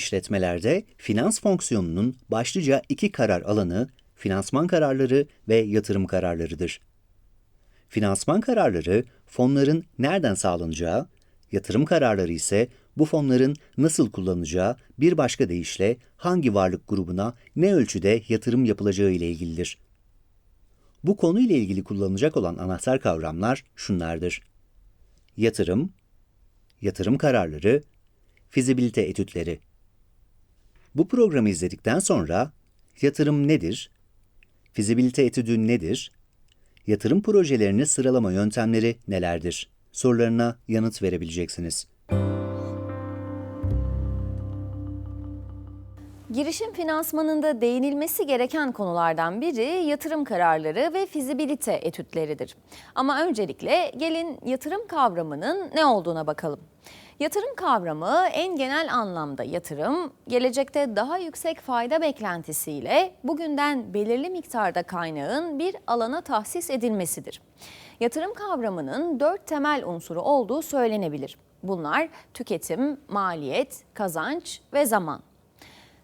işletmelerde finans fonksiyonunun başlıca iki karar alanı finansman kararları ve yatırım kararlarıdır. Finansman kararları fonların nereden sağlanacağı, yatırım kararları ise bu fonların nasıl kullanılacağı, bir başka deyişle hangi varlık grubuna ne ölçüde yatırım yapılacağı ile ilgilidir. Bu konuyla ilgili kullanılacak olan anahtar kavramlar şunlardır. Yatırım, yatırım kararları, fizibilite etütleri. Bu programı izledikten sonra yatırım nedir? Fizibilite etüdü nedir? Yatırım projelerini sıralama yöntemleri nelerdir? Sorularına yanıt verebileceksiniz. Girişim finansmanında değinilmesi gereken konulardan biri yatırım kararları ve fizibilite etütleridir. Ama öncelikle gelin yatırım kavramının ne olduğuna bakalım. Yatırım kavramı en genel anlamda yatırım, gelecekte daha yüksek fayda beklentisiyle bugünden belirli miktarda kaynağın bir alana tahsis edilmesidir. Yatırım kavramının dört temel unsuru olduğu söylenebilir. Bunlar tüketim, maliyet, kazanç ve zaman.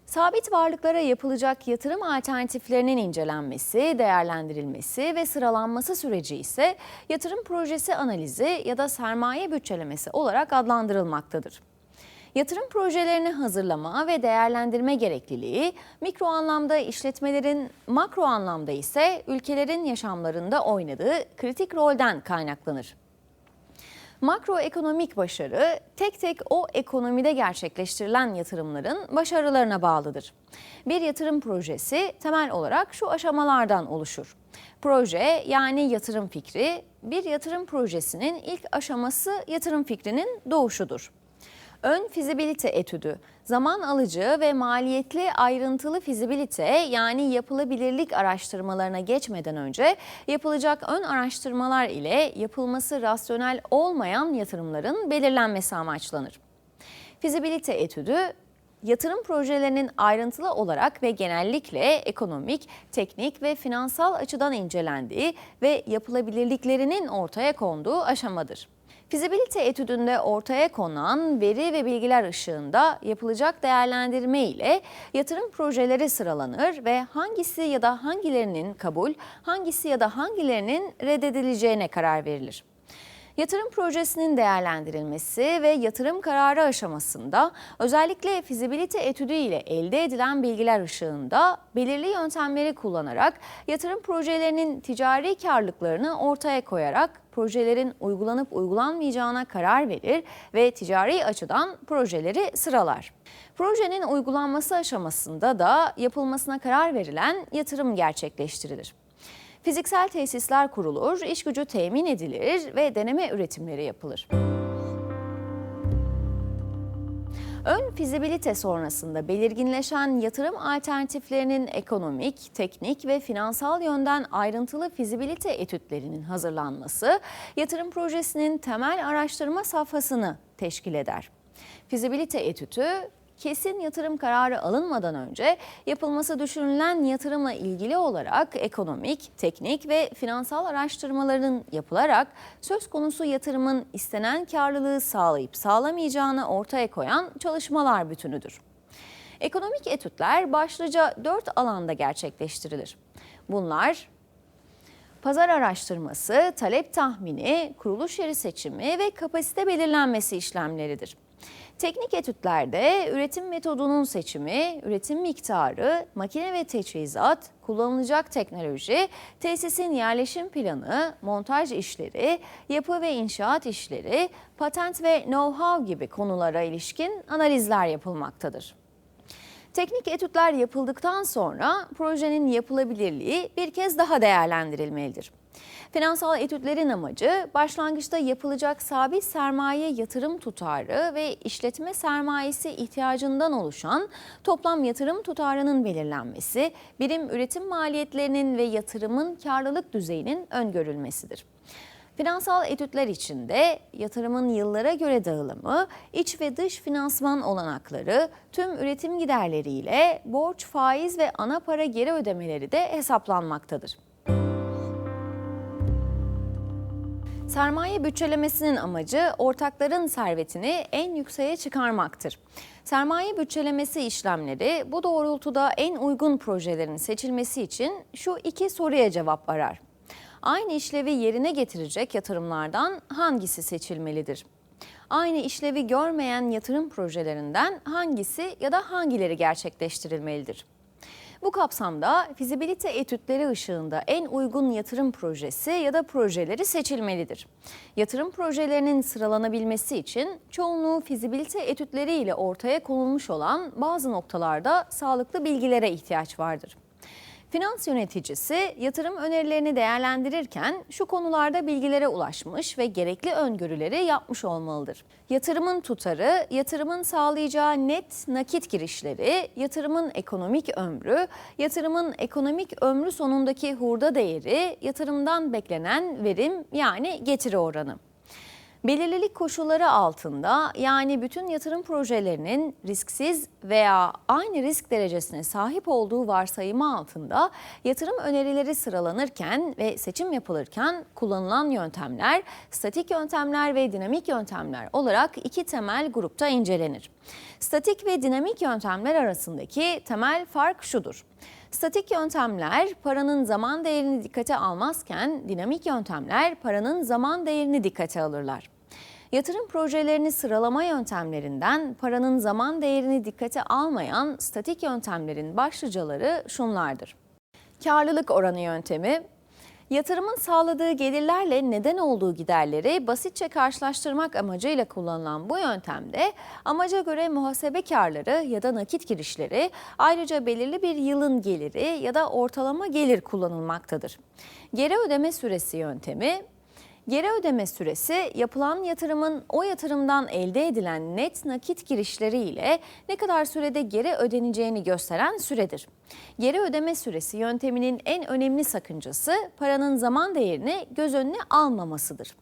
Sabit varlıklara yapılacak yatırım alternatiflerinin incelenmesi, değerlendirilmesi ve sıralanması süreci ise yatırım projesi analizi ya da sermaye bütçelemesi olarak adlandırılmaktadır. Yatırım projelerini hazırlama ve değerlendirme gerekliliği mikro anlamda işletmelerin, makro anlamda ise ülkelerin yaşamlarında oynadığı kritik rolden kaynaklanır. Makroekonomik başarı tek tek o ekonomide gerçekleştirilen yatırımların başarılarına bağlıdır. Bir yatırım projesi temel olarak şu aşamalardan oluşur. Proje yani yatırım fikri bir yatırım projesinin ilk aşaması yatırım fikrinin doğuşudur. Ön fizibilite etüdü, zaman alıcı ve maliyetli ayrıntılı fizibilite yani yapılabilirlik araştırmalarına geçmeden önce yapılacak ön araştırmalar ile yapılması rasyonel olmayan yatırımların belirlenmesi amaçlanır. Fizibilite etüdü yatırım projelerinin ayrıntılı olarak ve genellikle ekonomik, teknik ve finansal açıdan incelendiği ve yapılabilirliklerinin ortaya konduğu aşamadır. Fizibilite etüdünde ortaya konan veri ve bilgiler ışığında yapılacak değerlendirme ile yatırım projeleri sıralanır ve hangisi ya da hangilerinin kabul, hangisi ya da hangilerinin reddedileceğine karar verilir. Yatırım projesinin değerlendirilmesi ve yatırım kararı aşamasında özellikle fizibilite etüdü ile elde edilen bilgiler ışığında belirli yöntemleri kullanarak yatırım projelerinin ticari karlılıklarını ortaya koyarak projelerin uygulanıp uygulanmayacağına karar verir ve ticari açıdan projeleri sıralar. Projenin uygulanması aşamasında da yapılmasına karar verilen yatırım gerçekleştirilir. Fiziksel tesisler kurulur, iş gücü temin edilir ve deneme üretimleri yapılır. Ön fizibilite sonrasında belirginleşen yatırım alternatiflerinin ekonomik, teknik ve finansal yönden ayrıntılı fizibilite etütlerinin hazırlanması, yatırım projesinin temel araştırma safhasını teşkil eder. Fizibilite etütü kesin yatırım kararı alınmadan önce yapılması düşünülen yatırımla ilgili olarak ekonomik, teknik ve finansal araştırmaların yapılarak söz konusu yatırımın istenen karlılığı sağlayıp sağlamayacağını ortaya koyan çalışmalar bütünüdür. Ekonomik etütler başlıca dört alanda gerçekleştirilir. Bunlar pazar araştırması, talep tahmini, kuruluş yeri seçimi ve kapasite belirlenmesi işlemleridir. Teknik etütlerde üretim metodunun seçimi, üretim miktarı, makine ve teçhizat, kullanılacak teknoloji, tesisin yerleşim planı, montaj işleri, yapı ve inşaat işleri, patent ve know-how gibi konulara ilişkin analizler yapılmaktadır. Teknik etütler yapıldıktan sonra projenin yapılabilirliği bir kez daha değerlendirilmelidir. Finansal etütlerin amacı başlangıçta yapılacak sabit sermaye yatırım tutarı ve işletme sermayesi ihtiyacından oluşan toplam yatırım tutarının belirlenmesi, birim üretim maliyetlerinin ve yatırımın karlılık düzeyinin öngörülmesidir. Finansal etütler içinde yatırımın yıllara göre dağılımı, iç ve dış finansman olanakları, tüm üretim giderleriyle borç, faiz ve ana para geri ödemeleri de hesaplanmaktadır. Sermaye bütçelemesinin amacı ortakların servetini en yükseğe çıkarmaktır. Sermaye bütçelemesi işlemleri bu doğrultuda en uygun projelerin seçilmesi için şu iki soruya cevap arar. Aynı işlevi yerine getirecek yatırımlardan hangisi seçilmelidir? Aynı işlevi görmeyen yatırım projelerinden hangisi ya da hangileri gerçekleştirilmelidir? Bu kapsamda fizibilite etütleri ışığında en uygun yatırım projesi ya da projeleri seçilmelidir. Yatırım projelerinin sıralanabilmesi için çoğunluğu fizibilite etütleri ile ortaya konulmuş olan bazı noktalarda sağlıklı bilgilere ihtiyaç vardır. Finans yöneticisi yatırım önerilerini değerlendirirken şu konularda bilgilere ulaşmış ve gerekli öngörüleri yapmış olmalıdır. Yatırımın tutarı, yatırımın sağlayacağı net nakit girişleri, yatırımın ekonomik ömrü, yatırımın ekonomik ömrü sonundaki hurda değeri, yatırımdan beklenen verim yani getiri oranı. Belirlilik koşulları altında yani bütün yatırım projelerinin risksiz veya aynı risk derecesine sahip olduğu varsayımı altında yatırım önerileri sıralanırken ve seçim yapılırken kullanılan yöntemler statik yöntemler ve dinamik yöntemler olarak iki temel grupta incelenir. Statik ve dinamik yöntemler arasındaki temel fark şudur. Statik yöntemler paranın zaman değerini dikkate almazken dinamik yöntemler paranın zaman değerini dikkate alırlar. Yatırım projelerini sıralama yöntemlerinden paranın zaman değerini dikkate almayan statik yöntemlerin başlıcaları şunlardır. Karlılık oranı yöntemi, Yatırımın sağladığı gelirlerle neden olduğu giderleri basitçe karşılaştırmak amacıyla kullanılan bu yöntemde amaca göre muhasebe karları ya da nakit girişleri ayrıca belirli bir yılın geliri ya da ortalama gelir kullanılmaktadır. Geri ödeme süresi yöntemi Geri ödeme süresi yapılan yatırımın o yatırımdan elde edilen net nakit girişleri ile ne kadar sürede geri ödeneceğini gösteren süredir. Geri ödeme süresi yönteminin en önemli sakıncası paranın zaman değerini göz önüne almamasıdır.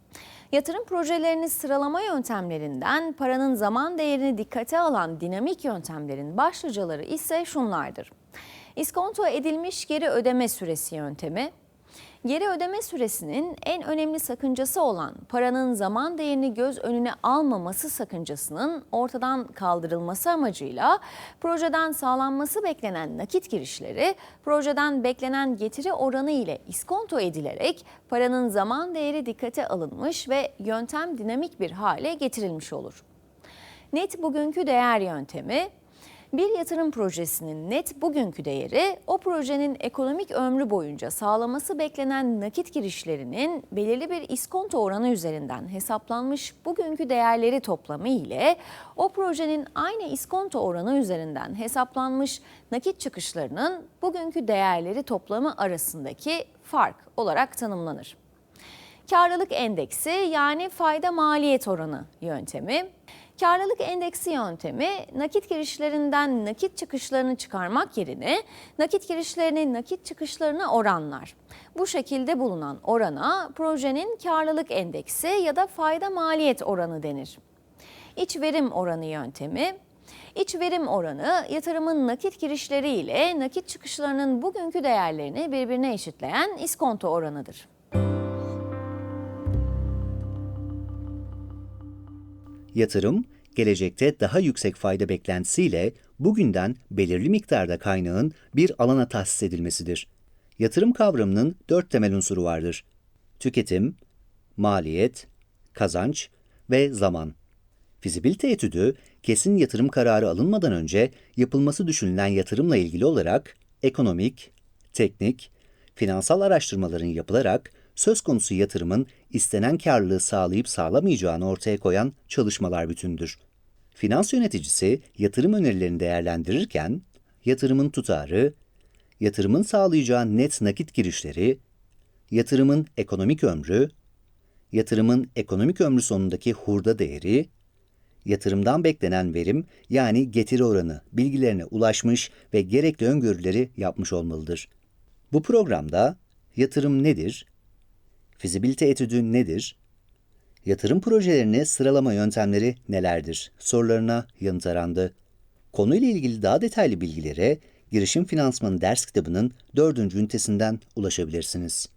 Yatırım projelerini sıralama yöntemlerinden paranın zaman değerini dikkate alan dinamik yöntemlerin başlıcaları ise şunlardır. İskonto edilmiş geri ödeme süresi yöntemi, Geri ödeme süresinin en önemli sakıncası olan paranın zaman değerini göz önüne almaması sakıncasının ortadan kaldırılması amacıyla projeden sağlanması beklenen nakit girişleri projeden beklenen getiri oranı ile iskonto edilerek paranın zaman değeri dikkate alınmış ve yöntem dinamik bir hale getirilmiş olur. Net bugünkü değer yöntemi bir yatırım projesinin net bugünkü değeri o projenin ekonomik ömrü boyunca sağlaması beklenen nakit girişlerinin belirli bir iskonto oranı üzerinden hesaplanmış bugünkü değerleri toplamı ile o projenin aynı iskonto oranı üzerinden hesaplanmış nakit çıkışlarının bugünkü değerleri toplamı arasındaki fark olarak tanımlanır. Karlılık endeksi yani fayda maliyet oranı yöntemi Karlılık endeksi yöntemi nakit girişlerinden nakit çıkışlarını çıkarmak yerine nakit girişlerini nakit çıkışlarına oranlar. Bu şekilde bulunan orana projenin karlılık endeksi ya da fayda maliyet oranı denir. İç verim oranı yöntemi İç verim oranı yatırımın nakit girişleri ile nakit çıkışlarının bugünkü değerlerini birbirine eşitleyen iskonto oranıdır. Yatırım, gelecekte daha yüksek fayda beklentisiyle bugünden belirli miktarda kaynağın bir alana tahsis edilmesidir. Yatırım kavramının dört temel unsuru vardır. Tüketim, maliyet, kazanç ve zaman. Fizibilite etüdü, kesin yatırım kararı alınmadan önce yapılması düşünülen yatırımla ilgili olarak ekonomik, teknik, finansal araştırmaların yapılarak söz konusu yatırımın istenen karlılığı sağlayıp sağlamayacağını ortaya koyan çalışmalar bütündür. Finans yöneticisi yatırım önerilerini değerlendirirken yatırımın tutarı, yatırımın sağlayacağı net nakit girişleri, yatırımın ekonomik ömrü, yatırımın ekonomik ömrü sonundaki hurda değeri, yatırımdan beklenen verim yani getiri oranı bilgilerine ulaşmış ve gerekli öngörüleri yapmış olmalıdır. Bu programda yatırım nedir, Fizibilite etüdü nedir? Yatırım projelerini sıralama yöntemleri nelerdir? Sorularına yanıt arandı. Konuyla ilgili daha detaylı bilgilere Girişim Finansmanı ders kitabının dördüncü ünitesinden ulaşabilirsiniz.